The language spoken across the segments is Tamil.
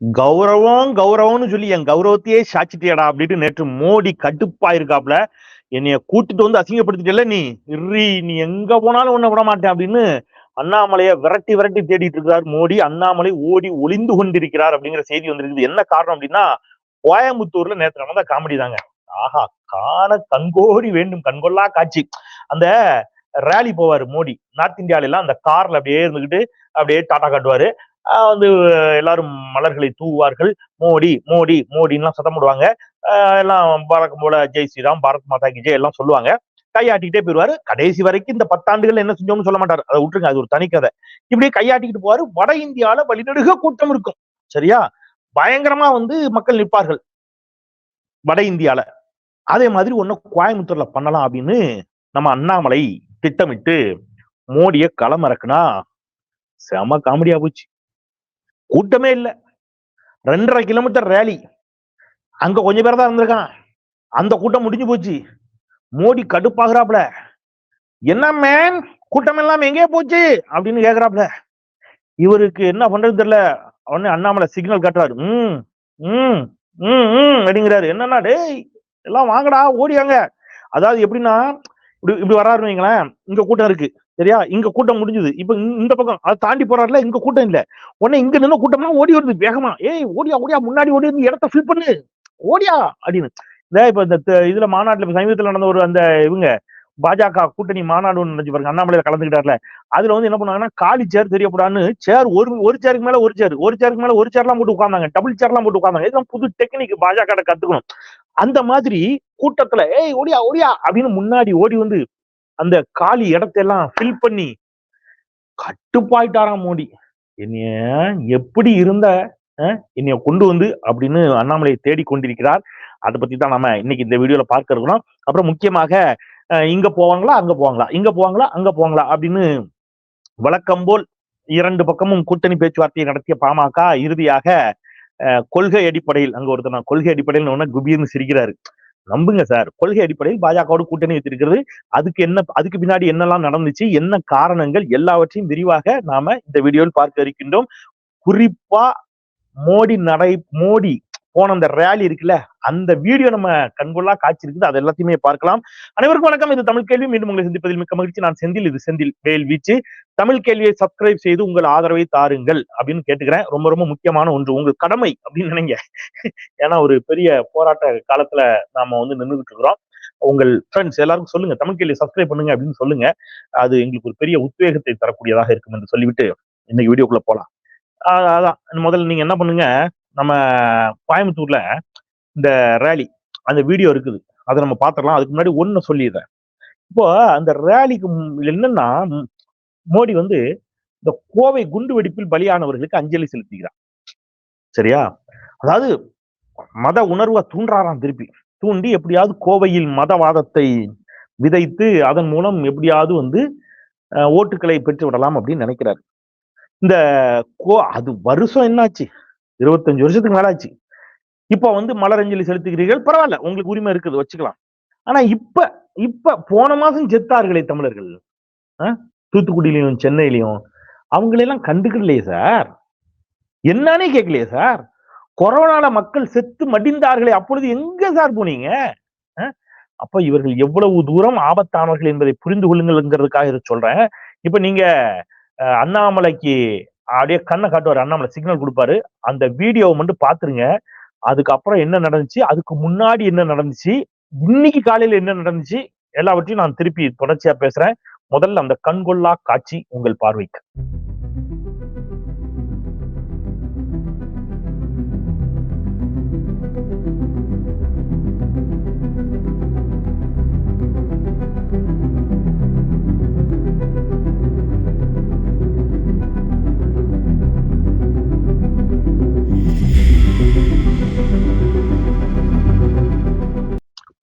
கௌரவம் கௌரவம்னு சொல்லி என் கௌரவத்தையே சாச்சிட்டியடா அப்படின்ட்டு நேற்று மோடி கட்டுப்பாயிருக்காப்ல என்னைய கூட்டிட்டு வந்து அசிங்கப்படுத்திட்டல நீ? இர்ரி நீ எங்க போனாலும் ஒன்ன விட மாட்டேன் அப்படின்னு அண்ணாமலைய விரட்டி விரட்டி தேடிட்டு இருக்கிறார் மோடி. அண்ணாமலை ஓடி ஒளிந்து கொண்டிருக்கிறார் அப்படிங்கிற செய்தி வந்திருக்குது. என்ன காரணம் அப்படின்னா கோயம்புத்தூர்ல நேற்று நடந்த காமெடி தாங்க. ஆஹா காண கண்கோடி வேண்டும் கண்கொள்ளா காட்சி. அந்த ரேலி போவாரு மோடி. நார்த் இந்தியால எல்லாம் அந்த கார்ல அப்படியே இருந்துகிட்டு அப்படியே டாட்டா காட்டுவாரு. வந்து எல்லாரும் மலர்களை தூவார்கள். மோடி மோடி மோடின்லாம் சத்தம் போடுவாங்க. எல்லாம் பறக்கும் போல ஜெய் ஸ்ரீராம் பாரத் மாதா கி ஜெய் எல்லாம் சொல்லுவாங்க. கையாட்டிக்கிட்டே போயிருவாரு. கடைசி வரைக்கும் இந்த பத்தாண்டுகள் என்ன செஞ்சோம்னு சொல்ல மாட்டார். அதை விட்டுருங்க அது ஒரு தனிக்கதை இப்படியே கையாட்டிக்கிட்டு போவாரு. வட இந்தியால வழிநடுக கூட்டம் இருக்கும். சரியா? பயங்கரமா வந்து மக்கள் நிற்பார்கள். வட இந்தியால. அதே மாதிரி ஒண்ணு கோயம்புத்தூர்ல பண்ணலாம் அப்படின்னு நம்ம அண்ணாமலை திட்டமிட்டு மோடிய களமிறக்குனா செம காமெடியா போச்சு. கூட்டமே இல்லை. ரெண்டரை கிலோமீட்டர் ரேலி அங்க கொஞ்சம் பேர் தான் இருந்திருக்கான். அந்த கூட்டம் முடிஞ்சு போச்சு. மோடி கடுப்பாகிறாப்ல என்ன மேன் கூட்டம் எல்லாம் எங்கேயே போச்சு? அப்படின்னு கேக்குறாப்ல இவருக்கு என்ன பண்றது தெரியல. உடனே அண்ணாமலை சிக்னல் காட்டுறாரு. ம் ம் ம் ம் அப்படிங்கிறாரு. என்னன்னா டேய் எல்லாம் வாங்கடா ஓடியாங்க. அதாவது எப்படின்னா இப்படி இப்படி வராருன்னு வைங்களேன். இங்க கூட்டம் இருக்கு. சரியா? இங்க கூட்டம் முடிஞ்சது. இப்ப இந்த- இந்த பக்கம் அதை தாண்டி போறாருல இங்க கூட்டம் இல்ல. உடனே இங்க நின்று கூட்டம்னா ஓடி வருது வேகமா. ஏய் ஓடியா ஓடியா முன்னாடி ஓடி வந்து இடத்த ஃபில் பண்ணு. ஓடியா அப்படின்னு. இந்த இப்ப இந்த இதுல மாநாட்டுல சமீபத்துல நடந்த ஒரு அந்த இவங்க பாஜக கூட்டணி மாநாடு ஒண்ணு நினைச்சு பாருங்க அண்ணாமலையில கலந்துக்கிட்டார்ல. அதுல வந்து என்ன பண்ணாங்கன்னா காலி சேர் தெரியப்படான்னு சேர் ஒரு ஒரு சேருக்கு மேல ஒரு சேர் ஒரு சேருக்கு மேல ஒரு சேர்லாம் போட்டு உட்காந்தாங்க டபுள் சேர்லாம் போட்டு உட்காந்தாங்க இதெல்லாம் புது டெக்னிக் பாஜக கத்துக்கணும். அந்த மாதிரி கூட்டத்துல ஏய் ஓடியா ஓடியா அப்படின்னு முன்னாடி ஓடி வந்து அந்த காலி இடத்தையெல்லாம் ஃபில் பண்ணி கட்டுப்பாயிட்டாராம் மோடி. என்னைய எப்படி இருந்த என்னைய கொண்டு வந்து அப்படின்னு அண்ணாமலையை தேடி கொண்டிருக்கிறார். அதை பத்தி தான் நம்ம இன்னைக்கு இந்த வீடியோல பார்க்க இருக்கிறோம். அப்புறம் முக்கியமாக இங்க போவாங்களா அங்க போவாங்களா இங்க போவாங்களா அங்க போவாங்களா அப்படின்னு வழக்கம் போல் இரண்டு பக்கமும் கூட்டணி பேச்சுவார்த்தையை நடத்திய பாமக இறுதியாக கொள்கை அடிப்படையில் அங்க ஒருத்தர் கொள்கை அடிப்படையில் ஒன்னு குபீர்னு சிரிக்கிறாரு. நம்புங்க சார் கொள்கை அடிப்படையில் பாஜகவோடு கூட்டணி வச்சிருக்கிறது அதுக்கு என்ன அதுக்கு பின்னாடி என்னெல்லாம் நடந்துச்சு என்ன காரணங்கள் எல்லாவற்றையும் விரிவாக நாம இந்த வீடியோவில் பார்க்க இருக்கின்றோம். குறிப்பா மோடி நடை மோடி போன அந்த ரேலி இருக்குல்ல அந்த வீடியோ நம்ம கண்கொள்ளா காட்சி இருக்குது அது எல்லாத்தையுமே பார்க்கலாம். அனைவருக்கும் வணக்கம். இது தமிழ் கேள்வி. மீண்டும் உங்களை சந்திப்பதில் மிக்க மகிழ்ச்சி. நான் செந்தில் இது செந்தில் வேல் வீச்சு. தமிழ் கேள்வியை சப்ஸ்கிரைப் செய்து உங்கள் ஆதரவை தாருங்கள் அப்படின்னு கேட்டுக்கிறேன். ரொம்ப ரொம்ப முக்கியமான ஒன்று. உங்கள் கடமை அப்படின்னு நினைங்க. ஏன்னா ஒரு பெரிய போராட்ட காலத்துல நாம வந்து நின்றுகிட்டு இருக்கிறோம். உங்கள் ஃப்ரெண்ட்ஸ் எல்லாருக்கும் சொல்லுங்க. தமிழ் கேள்வி சப்ஸ்கிரைப் பண்ணுங்க அப்படின்னு சொல்லுங்க. அது எங்களுக்கு ஒரு பெரிய உத்வேகத்தை தரக்கூடியதாக இருக்கும் என்று சொல்லிவிட்டு இன்னைக்கு வீடியோக்குள்ள போலாம். அதான். முதல்ல நீங்க என்ன பண்ணுங்க நம்ம கோயம்புத்தூர்ல இந்த ரேலி அந்த வீடியோ இருக்குது. அதை நம்ம பார்த்துடலாம். அதுக்கு முன்னாடி ஒன்று சொல்லிடுறேன். இப்போ அந்த ரேலிக்கு என்னன்னா மோடி வந்து இந்த கோவை குண்டு வெடிப்பில் பலியானவர்களுக்கு அஞ்சலி செலுத்துகிறார். சரியா? அதாவது மத உணர்வை தூண்டுறாராம் திருப்பி. தூண்டி எப்படியாவது கோவையில் மதவாதத்தை விதைத்து அதன் மூலம் எப்படியாவது வந்து ஓட்டுக்களை பெற்று விடலாம் அப்படின்னு நினைக்கிறாரு. இந்த கோ அது வருஷம் என்னாச்சு? இருபத்தஞ்சு வருஷத்துக்கு மேலாச்சு. இப்ப வந்து மலரஞ்சலி செலுத்துகிறீர்கள் பரவாயில்ல உங்களுக்கு உரிமை இருக்குது வச்சுக்கலாம். ஆனா இப்ப இப்ப போன மாசம் செத்தார்களே தமிழர்கள். தூத்துக்குடியிலையும் சென்னையிலையும். அவங்களெல்லாம் கண்டுக்கலையே சார். என்னன்னே கேட்கலையே சார். கொரோனால மக்கள் செத்து மடிந்தார்களே அப்பொழுது எங்க சார் போனீங்க? அப்ப இவர்கள் எவ்வளவு தூரம் ஆபத்தானவர்கள் என்பதை புரிந்து கொள்ளுங்கள்ங்கிறதுக்காக சொல்றேன். இப்ப நீங்க அஹ், அண்ணாமலைக்கு அப்படியே கண்ணை காட்டுவார். அண்ணாமலை சிக்னல் கொடுப்பாரு. அந்த வீடியோவை மட்டும் பாத்துருங்க. அதுக்கப்புறம் என்ன நடந்துச்சு? அதுக்கு முன்னாடி என்ன நடந்துச்சு? இன்னைக்கு காலையில என்ன நடந்துச்சு? எல்லாவற்றையும் நான் திருப்பி தொடர்ச்சியா பேசுறேன். முதல்ல அந்த கண்கொள்ளா காட்சி உங்கள் பார்வைக்கு.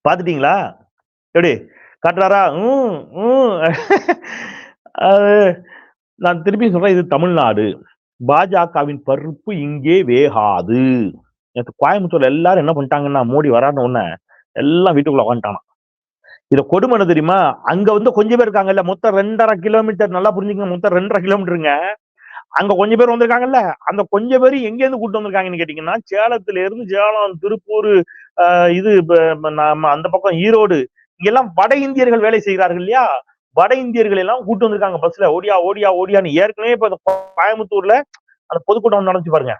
பாத்துட்டீங்களா எப்படி? காட்டுறாரா? ம், ம். நான் திருப்பி சொல்றேன் இது தமிழ்நாடு. பாஜகவின் பருப்பு இங்கே வேகாது. நேற்று கோயம்புத்தூர்ல எல்லாரும் என்ன பண்ணிட்டாங்கன்னா மோடி வரான்னு உடனே எல்லாம் வீட்டுக்குள்ள உட்காந்துட்டானா இதை கொடுமை தெரியுமா? அங்க வந்து கொஞ்சம் பேர் இருக்காங்கல்ல மொத்தம் ரெண்டரை கிலோமீட்டர் நல்லா புரிஞ்சுக்கங்க மொத்தம் ரெண்டரை கிலோமீட்டருங்க. அங்க கொஞ்சம் பேர் வந்திருக்காங்கல்ல அந்த கொஞ்சம் பேர் எங்க இருந்து கூட்டு வந்திருக்காங்கன்னு கேட்டீங்கன்னா சேலத்துல இருந்து சேலம் திருப்பூர் இது நம்ம அந்த பக்கம் ஈரோடு இங்கெல்லாம் வட இந்தியர்கள் வேலை செய்கிறார்கள் இல்லையா? வட இந்தியர்கள் எல்லாம் கூட்டு வந்திருக்காங்க பஸ்ல ஓடியா ஓடியா ஓடியான்னு ஏற்கனவே இப்ப கோயம்புத்தூர்ல அந்த பொதுக்கூட்டம் நடந்துச்சு பாருங்க.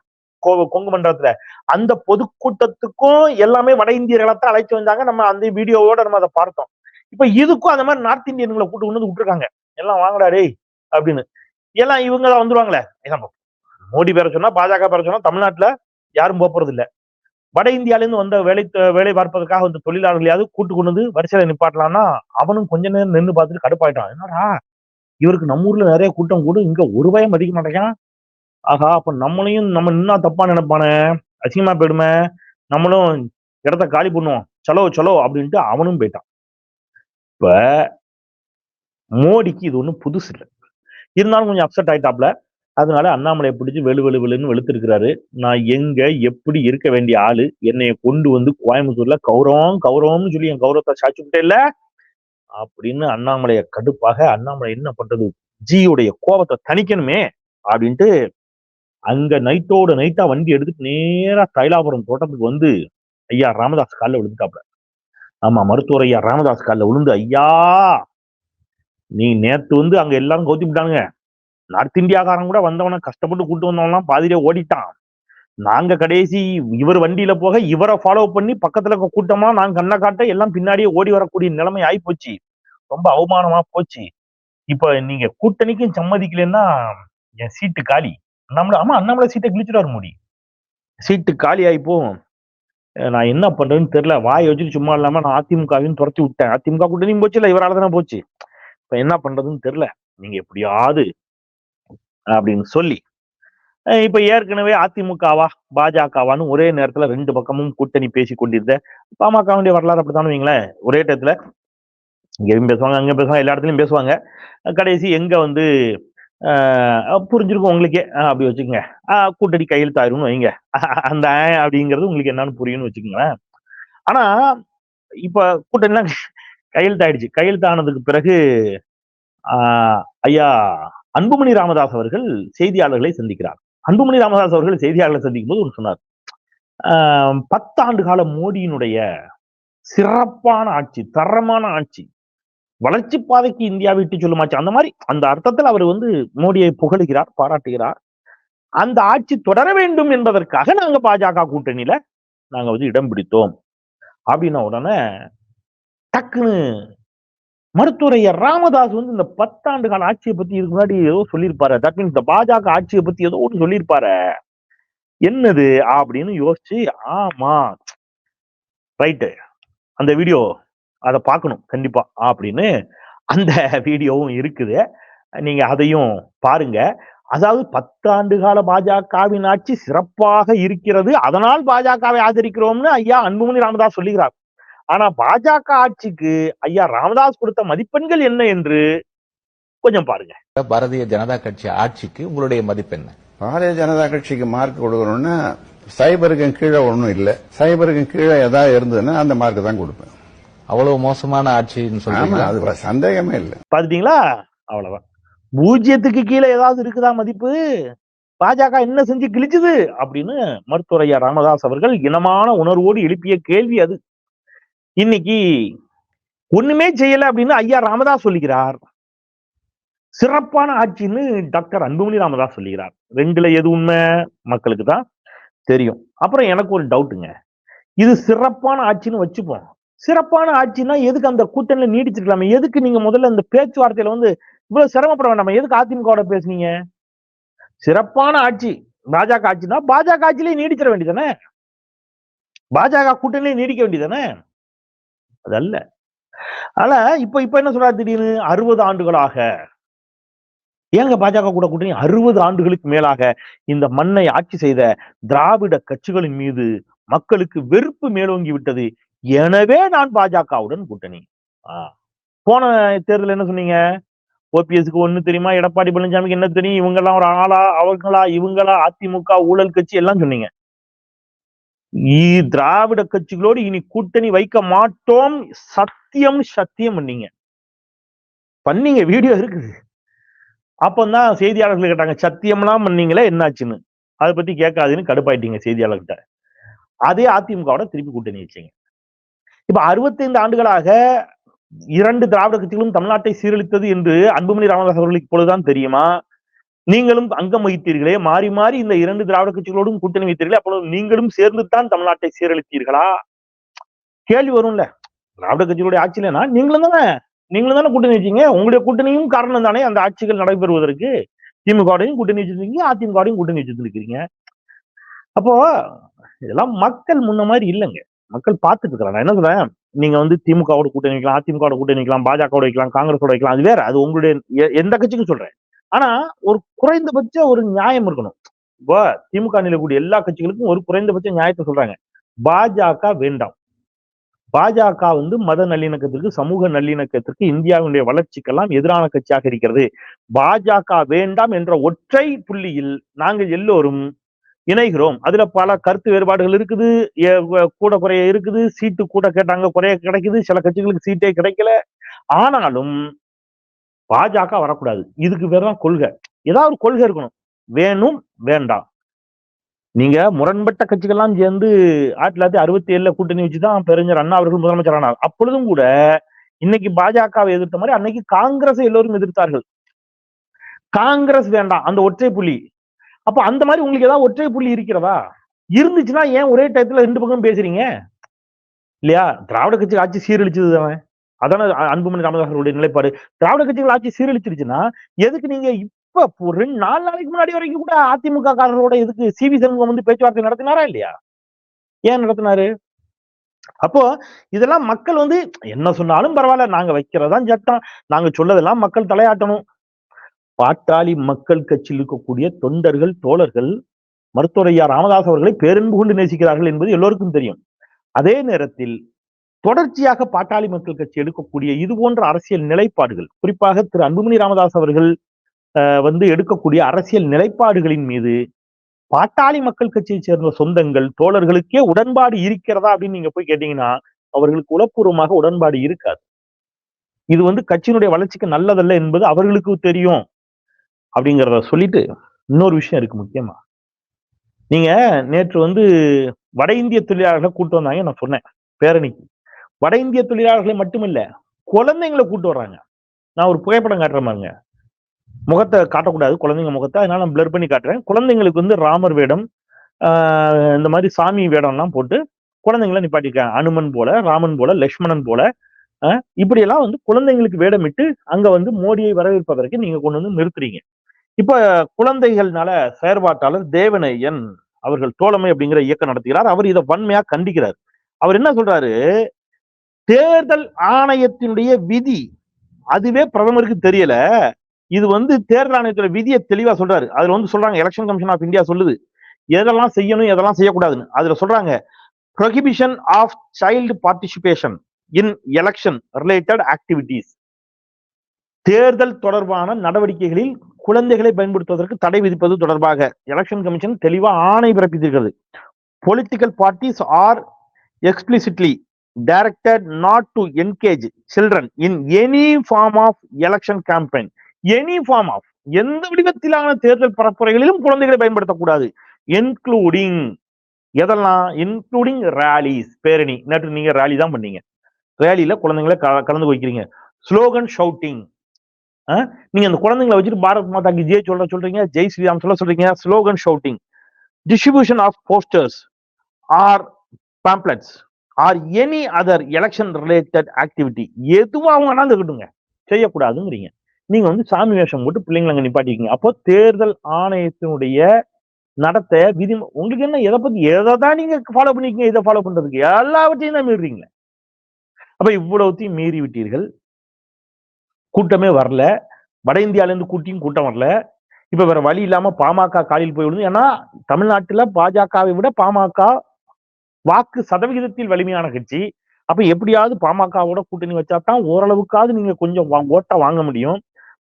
கொங்கு மண்டலத்துல. அந்த பொதுக்கூட்டத்துக்கும் எல்லாமே வட இந்தியர்களை தான் அழைச்சு வந்தாங்க. நம்ம அந்த வீடியோவோட நம்ம அதை பார்த்தோம். இப்ப இதுக்கும் அந்த மாதிரி நார்த் இந்தியன்களை கூட்டு கொண்டு வந்து விட்டுருக்காங்க. எல்லாம் வாங்கடா டேய் அப்படின்னு. எல்லாம் இவங்க தான் வந்துருவாங்களே ஏன்னா, மோடி பேர சொன்னா பாஜக பேர சொன்னா தமிழ்நாட்டுல யாரும் போறது இல்ல வட இந்தியால இருந்து வந்த வேலை வேலை பார்ப்பதற்காக வந்த தொழிலாளர்களையாவது கூட்டு கொண்டு வந்து வரிசையில நிப்பாட்டலாம்னா அவனும் கொஞ்ச நேரம் நின்று பார்த்துட்டு கடுப்பாயிட்டான். என்னடா? இவருக்கு நம்ம ஊர்ல நிறைய கூட்டம் கூடும் இங்க ஒரு பயம் மதிக்க மாட்டேங்கான் ஆஹா அப்ப நம்மளையும் நம்ம நின்னா தப்பா நினைப்பானே? அசிங்கமா போயிடுமே? நம்மளும் இடத்த காலி பண்ணுவோம். சலோ சலோ அப்படின்ட்டு அவனும் போயிட்டான். இப்ப மோடிக்கு இது ஒண்ணும் புதுசு இல்லை இருந்தாலும் கொஞ்சம் அப்செட் ஆயிட்டாப்ல. அதனால அண்ணாமலையை பிடிச்சி வெளு வெளு வெளுன்னு வெளுத்திருக்கிறாரு. நான் எங்க எப்படி இருக்க வேண்டிய ஆளு? என்னைய கொண்டு வந்து கோயம்புத்தூர்ல கௌரவம் கௌரவம்னு சொல்லி என் கௌரவத்தை சாச்சுக்கிட்டே இல்ல. அப்படின்னு அண்ணாமலைய கடுப்பாக அண்ணாமலை என்ன பண்றது? ஜியுடைய கோபத்தை தணிக்கணுமே அப்படின்ட்டு அங்க நைட்டோட நைட்டா வண்டி எடுத்துட்டு நேரா தைலாபுரம் தோட்டத்துக்கு வந்து ஐயா ராமதாஸ் காலில் விழுந்துட்டாப்ல. ஆமா மருத்துவர் ஐயா ராமதாஸ் காலில் விழுந்து ஐயா நீ நேத்து வந்து அங்க எல்லாரும் கவுத்தி விட்டானுங்க. நார்த் இந்தியாக்காரன் கூட வந்தவன கஷ்டப்பட்டு கூட்டு வந்தவன்லாம் பாதிரியே ஓடிட்டான். நாங்க கடைசி இவர் வண்டியில போக இவரை ஃபாலோ பண்ணி பக்கத்துல இருக்க கூட்டமா நாங்க கண்ணை காட்ட எல்லாம் பின்னாடியே ஓடி வரக்கூடிய நிலைமை ஆகி போச்சு. ரொம்ப அவமானமா போச்சு. இப்ப நீங்க கூட்டணிக்கும் சம்மதிக்கலன்னா என் சீட்டு காலி. நம்மள ஆமா அண்ணாமலை சீட்டை குளிச்சுட்டு வர முடியும். சீட்டு காலி ஆயிப்போம் போகும். நான் என்ன பண்றேன்னு தெரியல. வாயை வச்சுட்டு சும்மா இல்லாம நான் அதிமுகவையும் துரத்தி விட்டேன். அதிமுக கூட்டணியும் போச்சு இல்ல இவரால தானே போச்சு. இப்ப என்ன பண்றதுன்னு தெரியல. நீங்க எப்படியாவது அப்படின்னு சொல்லி இப்ப ஏற்கனவே அதிமுகவா பாஜகவான்னு ஒரே நேரத்துல ரெண்டு பக்கமும் கூட்டணி பேசி கொண்டிருந்த பாமகவுடைய வரலாறு அப்படித்தானு வைங்களேன். ஒரே டயத்துல இங்கேயும் பேசுவாங்க அங்கே பேசுவாங்க எல்லா இடத்துலயும் பேசுவாங்க. கடைசி எங்க வந்து ஆஹ் புரிஞ்சிருக்கும் உங்களுக்கே ஆஹ் அப்படி வச்சுக்கோங்க. ஆஹ் கூட்டணி கையெழுத்தாயிரும்னு வைங்க. அந்த அப்படிங்கிறது உங்களுக்கு என்னன்னு புரியும்னு வச்சுக்கோங்களேன். ஆனா இப்ப கூட்டணிலாம் கையெழுத்தாயிடுச்சு. கையெழுத்தானதுக்கு பிறகு ஆஹ் ஐயா அன்புமணி ராமதாஸ் அவர்கள் செய்தியாளர்களை சந்திக்கிறார். அன்புமணி ராமதாஸ் அவர்கள் செய்தியாளர்களை சந்திக்கும் போது ஒன்று சொன்னார். ஆஹ் பத்தாண்டு கால மோடியினுடைய சிறப்பான ஆட்சி தரமான ஆட்சி வளர்ச்சி பாதைக்கு இந்தியா விட்டு சொல்லுமாச்சு அந்த மாதிரி அந்த அர்த்தத்தில் அவர் வந்து மோடியை புகழுகிறார் பாராட்டுகிறார். அந்த ஆட்சி தொடர வேண்டும் என்பதற்காக நாங்க பாஜக கூட்டணியில நாங்க வந்து இடம் பிடித்தோம். அப்படின்ன உடனே டக்குன்னு மருத்துவரையர் ராமதாஸ் வந்து இந்த பத்தாண்டு கால ஆட்சியை பத்தி இதுக்கு முன்னாடி ஏதோ சொல்லியிருப்பாரு. தட் மீன்ஸ் இந்த பாஜக ஆட்சியை பத்தி ஏதோ ஒன்று சொல்லியிருப்பாரு. என்னது? அப்படின்னு யோசிச்சு ஆமா. ரைட்டு அந்த வீடியோ அதை பார்க்கணும். கண்டிப்பா. அப்படின்னு அந்த வீடியோவும் இருக்குது. நீங்க அதையும் பாருங்க. அதாவது பத்தாண்டு கால பாஜகவின் ஆட்சி சிறப்பாக இருக்கிறது. அதனால் பாஜகவை ஆதரிக்கிறோம்னு ஐயா அன்புமணி ராமதாஸ் சொல்லுகிறார் ஆனா பாஜக ஆட்சிக்கு ஐயா ராமதாஸ் கொடுத்த மதிப்பெண்கள் என்ன என்று கொஞ்சம் பாருங்க. பாரதிய ஜனதா கட்சி ஆட்சிக்கு உங்களுடைய மதிப்பு என்ன? பாரதிய ஜனதா கட்சிக்கு மார்க் கொடுக்கணும்னா சைபருக்கு கீழே ஒன்றும் இல்லை. சைபருக்கு கீழே ஏதாவது இருந்ததுன்னா அந்த மார்க் தான் கொடுப்பேன். அவ்வளவு மோசமான ஆட்சின்னு சொல்றீங்க அது சந்தேகமே இல்லை. பாத்துட்டீங்களா? அவ்வளவுதான். பூஜ்ஜியத்துக்கு கீழே ஏதாவது இருக்குதா மதிப்பு? பாஜக என்ன செஞ்சு கிழிச்சுது? அப்படின்னு மருத்துவர் ஐயா ராமதாஸ் அவர்கள் இனமான உணர்வோடு எழுப்பிய கேள்வி அது. இன்னைக்கு ஒண்ணுமே செய்யல அப்படின்னு ஐயா ராமதாஸ் சொல்லுகிறார். சிறப்பான ஆட்சின்னு டாக்டர் அன்புமணி ராமதாஸ் சொல்லுகிறார். ரெண்டுல எது உண்மை? மக்களுக்கு தான் தெரியும். அப்புறம் எனக்கு ஒரு டவுட்டுங்க. இது சிறப்பான ஆட்சின்னு வச்சுப்போம். சிறப்பான ஆட்சின்னா எதுக்கு அந்த கூட்டணியில நீடிச்சிருக்கலாமே? எதுக்கு நீங்க முதல்ல இந்த பேச்சுவார்த்தையில வந்து இவ்வளவு சிரமப்பட வேண்டாம்? எதுக்கு அதிமுகவோட பேசுனீங்க? சிறப்பான ஆட்சி பாஜக ஆட்சினா பாஜக ஆட்சியிலேயே நீடிச்சிட வேண்டியதானே பாஜக கூட்டணியிலே நீடிக்க வேண்டியதானே அது அல்ல ஆனா இப்ப இப்ப என்ன சொல்றாரு திடீர்னு? அறுபது ஆண்டுகளாக. ஏங்க பாஜக கூட கூட்டணி? அறுபது ஆண்டுகளுக்கு மேலாக இந்த மண்ணை ஆட்சி செய்த திராவிட கட்சிகளின் மீது மக்களுக்கு வெறுப்பு மேலோங்கி விட்டது. எனவே நான் பாஜகவுடன் கூட்டணி. போன தேர்தல் என்ன சொன்னீங்க? ஓபிஎஸ்க்கு ஒண்ணு தெரியுமா? எடப்பாடி பழனிசாமிக்கு என்ன தெரியும்? இவங்கெல்லாம் ஒரு ஆளா அவங்களா இவங்களா அதிமுக ஊழல் கட்சி எல்லாம் சொன்னீங்க. திராவிட கட்சிகளோடு இனி கூட்டணி வைக்க மாட்டோம். சத்தியம் சத்தியம் பண்ணீங்க பண்ணீங்க வீடியோ இருக்குது. அப்பந்தான் செய்தியாளர்கள் கேட்டாங்க சத்தியம்லாம் பண்ணீங்களே என்னாச்சுன்னு. அதை பத்தி கேட்காதுன்னு கடுப்பாயிட்டீங்க செய்தியாளர்கிட்ட. அதே அதிமுகவோட திருப்பி கூட்டணி வச்சீங்க. இப்ப அறுபத்தைந்து ஆண்டுகளாக இரண்டு திராவிட கட்சிகளும் தமிழ்நாட்டை சீரழித்தது என்று அன்புமணி ராமதாஸ் அவர்களுக்கு இப்பொழுதுதான் தெரியுமா? நீங்களும் அங்கம் வகித்தீர்களே. மாறி மாறி இந்த இரண்டு திராவிட கட்சிகளோடும் கூட்டணி வைத்தீர்களே. அப்பொழுது நீங்களும் சேர்ந்துதான் தமிழ்நாட்டை சீரழித்தீர்களா? கேள்வி வரும்ல. திராவிட கட்சிகளுடைய ஆட்சியிலனா நீங்களும் தானே? நீங்களும் தானே கூட்டணி வச்சீங்க? உங்களுடைய கூட்டணியும் காரணம் தானே அந்த ஆட்சிகள் நடைபெறுவதற்கு? திமுகவையும் கூட்டணி வச்சிருக்கீங்க. அதிமுகவையும் கூட்டணி வச்சிருந்துருக்கீங்க அப்போ இதெல்லாம் மக்கள் முன்ன மாதிரி இல்லைங்க. மக்கள் பார்த்துட்டு இருக்கிறாங்க. நான் என்ன சொல்றேன்? நீங்க வந்து திமுகவோட கூட்டணி வைக்கலாம் அதிமுகவோட கூட்டணி வைக்கலாம் பாஜகவோட வைக்கலாம் காங்கிரஸோட வைக்கலாம். அது வேற. அது உங்களுடைய எந்த கட்சிக்கும் சொல்றேன். ஆனா ஒரு குறைந்தபட்ச ஒரு நியாயம் இருக்கணும். இப்போ திமுக நிலைக்கூடிய எல்லா கட்சிகளுக்கும் ஒரு குறைந்தபட்ச நியாயத்தை சொல்றாங்க. பாஜக வேண்டாம். பாஜக வந்து மத நல்லிணக்கத்திற்கு சமூக நல்லிணக்கத்திற்கு இந்தியாவினுடைய வளர்ச்சிக்கெல்லாம் எதிரான கட்சியாக இருக்கிறது. பாஜக வேண்டாம் என்ற ஒற்றை புள்ளியில் நாங்கள் எல்லோரும் இணைகிறோம். அதுல பல கருத்து வேறுபாடுகள் இருக்குது. கூட குறைய இருக்குது. சீட்டு கூட கேட்டாங்க குறைய கிடைக்குது. சில கட்சிகளுக்கு சீட்டே கிடைக்கல. ஆனாலும் பாஜக வரக்கூடாது. இதுக்கு பேர் தான் கொள்கை. ஏதாவது ஒரு கொள்கை இருக்கணும். வேணும் வேண்டாம். நீங்க முரண்பட்ட கட்சிகள்லாம் சேர்ந்து ஆயிரத்தி தொள்ளாயிரத்தி அறுபத்தி ஏழுல கூட்டணி வச்சுதான் பெருஞ்சர் அண்ணா அவர்கள் முதலமைச்சர் ஆனார். அப்பொழுதும் கூட இன்னைக்கு பாஜகவை எதிர்த்த மாதிரி அன்னைக்கு காங்கிரஸ் எல்லோரும் எதிர்த்தார்கள். காங்கிரஸ் வேண்டாம் அந்த ஒற்றை புள்ளி. அப்ப அந்த மாதிரி உங்களுக்கு ஏதாவது ஒற்றை புள்ளி இருக்கிறதா? இருந்துச்சுன்னா ஏன் ஒரே டயத்துல ரெண்டு பக்கம் பேசுறீங்க? இல்லையா? திராவிட கட்சி ஆட்சி சீரழிச்சது அவன் அதான அன்புமணி ராமதாஸ் நிலைப்பாடு. திராவிட கட்சிகள் ஆட்சி சீரழிச்சிருச்சுன்னா எதுக்கு நீங்க இப்ப ஒரு ரெண்டு நாலு நாளைக்கு முன்னாடி வரைக்கும் கூட அதிமுக காரர்களோட எதுக்கு சி வி சண்முகம் வந்து பேச்சுவார்த்தை நடத்தினாரா இல்லையா? ஏன் நடத்தினாரு? அப்போ இதெல்லாம் மக்கள் வந்து என்ன சொன்னாலும் பரவாயில்ல நாங்க வைக்கிறதான் சட்டம் நாங்க சொல்லதெல்லாம் மக்கள் தலையாட்டணும். பாட்டாளி மக்கள் கட்சியில் இருக்கக்கூடிய தொண்டர்கள் தோழர்கள் மருத்துவரையா ராமதாஸ் அவர்களை பேரன்பு கொண்டு நேசிக்கிறார்கள் என்பது எல்லோருக்கும் தெரியும். அதே நேரத்தில் தொடர்ச்சியாக பாட்டாளி மக்கள் கட்சி எடுக்கக்கூடிய இது போன்ற அரசியல் நிலைப்பாடுகள் குறிப்பாக திரு அன்புமணி ராமதாஸ் அவர்கள் வந்து எடுக்கக்கூடிய அரசியல் நிலைப்பாடுகளின் மீது பாட்டாளி மக்கள் கட்சியை சேர்ந்த சொந்தங்கள் தோழர்களுக்கே உடன்பாடு இருக்கிறதா அப்படின்னு நீங்க போய் கேட்டீங்கன்னா அவர்களுக்கு உளப்பூர்வமாக உடன்பாடு இருக்காது. இது வந்து கட்சியினுடைய வளர்ச்சிக்கு நல்லதல்ல என்பது அவர்களுக்கு தெரியும் அப்படிங்கிறத சொல்லிட்டு இன்னொரு விஷயம் இருக்கு முக்கியமா. நீங்க நேற்று வந்து வட இந்திய தொழிலாளர்களை கூட்டு வந்தாங்க நான் சொன்னேன் பேரணிக்கு. வட இந்திய தொழிலாளர்களை மட்டுமில்ல குழந்தைங்களை கூட்டு வர்றாங்க. நான் ஒரு புகைப்படம் காட்டுறேன் பாருங்க. முகத்தை காட்டக்கூடாது குழந்தைங்க முகத்தை. அதனால நான் பிளர் பண்ணி காட்டுறேன். குழந்தைங்களுக்கு வந்து ராமர் வேடம் ஆஹ் இந்த மாதிரி சாமி வேடம்லாம் போட்டு குழந்தைங்கள நிப்பாட்டிருக்காங்க அனுமன் போல ராமன் போல லக்ஷ்மணன் போல இப்படியெல்லாம் வந்து குழந்தைங்களுக்கு வேடமிட்டு அங்க வந்து மோடியை வரவேற்பதற்கு நீங்க கொண்டு வந்து நிறுத்துறீங்க. இப்ப குழந்தைகள்னால செயற்பாட்டாளர் தேவனையன் அவர்கள் தோழமை அப்படிங்கிற இயக்கம் நடத்துகிறார். அவர் இதை வன்மையா கண்டிக்கிறார். அவர் என்ன சொல்றாரு? தேர்தல் ஆணையத்தினுடைய விதி அதுவே பிரதமருக்கு தெரியல. இது வந்து தேர்தல் ஆணையத்தோட விதியை தெளிவா சொல்றாரு. அதுல வந்து சொல்றாங்க எலெக்ஷன் கமிஷன் ஆஃப் இந்தியா சொல்லுது. எதெல்லாம் செய்யணும் எதெல்லாம் செய்யக்கூடாதுன்னு. அதுல சொல்றாங்க prohibition of child participation in election related activities தேர்தல் தொடர்பான நடவடிக்கைகளில் குழந்தைகளை பயன்படுத்துவதற்கு தடை விதிப்பது தொடர்பாக எலெக்ஷன் கமிஷன் தெளிவா ஆணை பிறப்பித்திருக்கிறது. Political parties are explicitly directed not to engage children in any form of election campaign any form of எந்த வடிவத்திலான தேர்தல் பரப்புரைகளிலும் குழந்தைகளை பயன்படுத்தக்கூடாது. இன்க்ளூடிங் எதெல்லாம்? இன்க்ளூடிங் ரேலிஸ் பேரணி. நேற்று நீங்க ரேலி தான் பண்ணீங்க. ரேலியில குழந்தைங்களை கலந்து வைக்கிறீங்க ஸ்லோகன் ஷவுட்டிங் நீங்க அந்த குழந்தைங்களை வச்சுட்டு பாரத் மாதா ஜெய் சொல்ற சொல்றீங்க ஜெய் ஸ்ரீராம் சொல்ல சொல்றீங்க slogan shouting distribution of posters or pamphlets. Or any other election related activity எதுவாக வேணாலும் இருக்கட்டுங்க செய்யக்கூடாதுங்கிறீங்க. நீங்க வந்து சாமி வேஷம் போட்டு பிள்ளைங்களை அங்க நிப்பாட்டிக்கீங்க அப்போ தேர்தல் ஆணையத்தினுடைய நடத்தை விதி உங்களுக்கு என்ன எதை பத்தி எதை தான் நீங்க ஃபாலோ பண்ணிக்கீங்க இதை ஃபாலோ பண்றதுக்கு? எல்லாவற்றையும் தான் மீறுறீங்களே. அப்ப இவ்வளவுத்தையும் மீறி விட்டீர்கள். கூட்டமே வரல. வட இந்தியால இருந்து கூட்டியும் கூட்டம் வரல. இப்ப வேற வழி இல்லாம பாமக காலில் போய் விழுந்து ஏன்னா தமிழ்நாட்டுல பாஜகவை விட பாமக வாக்கு சதவிகிதத்தில் வலிமையான கட்சி. அப்ப எப்படியாவது பாமகவோட கூட்டணி வச்சா தான் ஓரளவுக்காவது நீங்க கொஞ்சம் வா- ஓட்டை வாங்க முடியும்.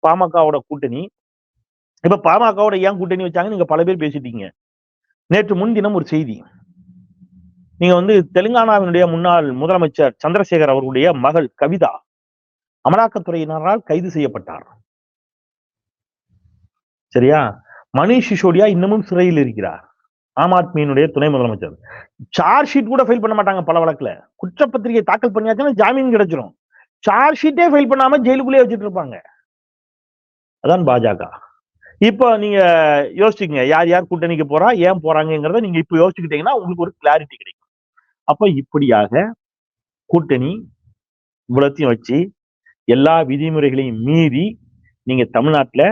பாமகவோட கூட்டணி. இப்ப பாமகவோட ஏன் கூட்டணி வச்சாங்க நீங்க பல பேர் பேசிட்டீங்க. நேற்று முன்தினம் ஒரு செய்தி. நீங்க வந்து தெலுங்கானாவினுடைய முன்னாள் முதலமைச்சர் சந்திரசேகர் அவர்களுடைய மகள் கவிதா அமலாக்கத்துறையினரால் கைது செய்யப்பட்டார். சரியா? மணிஷ் சிசோடியா இன்னமும் சிறையில் இருக்கிறார். ஆம் ஆத்மியினுடைய துணை முதலமைச்சர். சார்ஜ் ஷீட் கூட ஃபைல் பண்ண மாட்டாங்க பல வழக்குல. குற்றப்பத்திரிகை தாக்கல் பண்ணியாச்சுன்னா ஜாமீன் கிடைச்சிரும். சார்ஜ் ஷீட்டே ஃபைல் பண்ணாம ஜெயிலுக்குள்ளேயே வச்சுட்டு இருப்பாங்க. அதான் பாஜக. இப்போ நீங்க யோசிச்சுங்க யார் யார் கூட்டணிக்கு போறா ஏன் போறாங்கங்கிறத நீங்க இப்போ யோசிச்சுக்கிட்டீங்கன்னா உங்களுக்கு ஒரு கிளாரிட்டி கிடைக்கும். அப்போ இப்படியாக கூட்டணி இவ்வளத்தையும் வச்சு எல்லா விதிமுறைகளையும் மீறி நீங்க தமிழ்நாட்டுல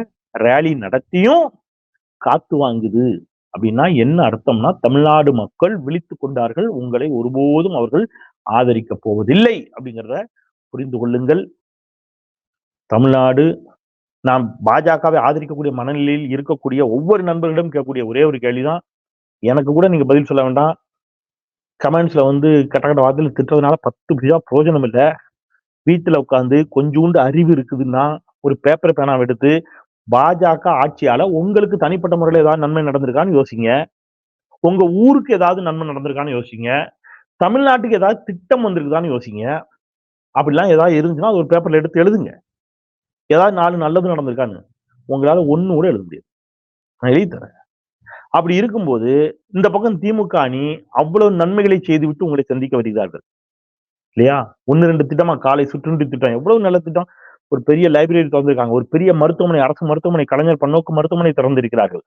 ரேலி நடத்தியும் காத்து வாங்குது. அப்படின்னா என்ன அர்த்தம்னா தமிழ்நாடு மக்கள் விழித்து கொண்டார்கள் உங்களை ஒருபோதும் அவர்கள் ஆதரிக்க போவதில்லை அப்படிங்கிறத புரிந்து கொள்ளுங்கள். தமிழ்நாடு நாம் பாஜகவை ஆதரிக்கக்கூடிய மனநிலையில் இருக்கக்கூடிய ஒவ்வொரு நண்பர்களிடம் கேட்கக்கூடிய ஒரே ஒரு கேள்விதான். எனக்கு கூட நீங்க பதில் சொல்ல வேண்டாம். கமெண்ட்ஸ்ல வந்து கட்ட கட்ட வார்த்தையில் திட்டுறதுனால பத்து பைசா பிரயோஜனம் இல்லை. வீட்டுல உட்காந்து கொஞ்சோண்டு அறிவு இருக்குதுன்னா ஒரு பேப்பர் பேனாவை எடுத்து பாஜக ஆட்சியால உங்களுக்கு தனிப்பட்ட முறையில் ஏதாவது நன்மை நடந்திருக்கான்னு யோசிங்க. உங்க ஊருக்கு ஏதாவது நன்மை நடந்திருக்கான்னு யோசிங்க. தமிழ்நாட்டுக்கு ஏதாவது திட்டம் வந்திருக்குதான்னு யோசிங்க. அப்படிலாம் ஏதாவது இருந்துச்சுன்னா அது ஒரு பேப்பர்ல எடுத்து எழுதுங்க. ஏதாவது நாலு நல்லது நடந்திருக்கான்னு. உங்களால ஒண்ணு கூட எழுத முடியாது. நான் எழுதி தரேன். அப்படி இருக்கும்போது இந்த பக்கம் திமுக அணி அவ்வளவு நன்மைகளை செய்துவிட்டு உங்களை சந்திக்க வருகிறார்கள். இல்லையா? ஒன்னு ரெண்டு திட்டமா காலை சுற்றுண்டு திட்டம். எவ்வளவு நல்ல திட்டம். ஒரு பெரிய லைப்ரரி திறந்திருக்காங்க. ஒரு பெரிய மருத்துவமனை அரசு மருத்துவமனை கலைஞர் பன்னோக்கு மருத்துவமனை திறந்திருக்கிறார்கள்.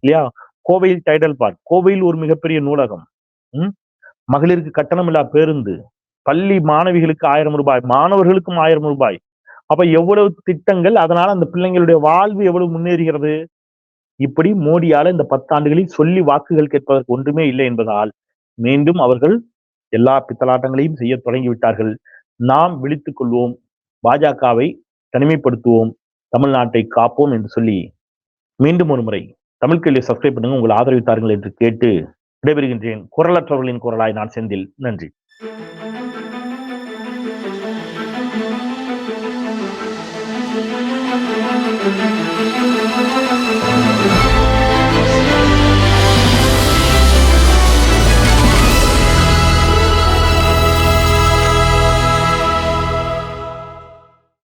இல்லையா? கோவையில் டைடல் பார்க். கோவையில் ஒரு மிகப்பெரிய நூலகம். உம் மகளிருக்கு கட்டணமில்லா பேருந்து. பள்ளி மாணவிகளுக்கு ஆயிரம் ரூபாய் மாணவர்களுக்கும் ஆயிரம் ரூபாய். அப்ப எவ்வளவு திட்டங்கள் அதனால அந்த பிள்ளைங்களுடைய வாழ்வு எவ்வளவு முன்னேறுகிறது? இப்படி மோடியால இந்த பத்தாண்டுகளில் சொல்லி வாக்குகள் கேட்பதற்கு ஒன்றுமே இல்லை என்பதால் மீண்டும் அவர்கள் எல்லா பித்தலாட்டங்களையும் செய்ய தொடங்கிவிட்டார்கள். நாம் விழித்துக் கொள்வோம். பாஜகவை தனிமைப்படுத்துவோம் தமிழ்நாட்டை காப்போம் என்று சொல்லி மீண்டும் ஒரு முறை தமிழ் கேள்வி சப்ஸ்கிரைப் பண்ணுங்க உங்கள் ஆதரவு தாருங்கள் என்று கேட்டு விடைபெறுகின்றேன். குரலற்றவர்களின் குரலாய் நான் செந்தில். நன்றி.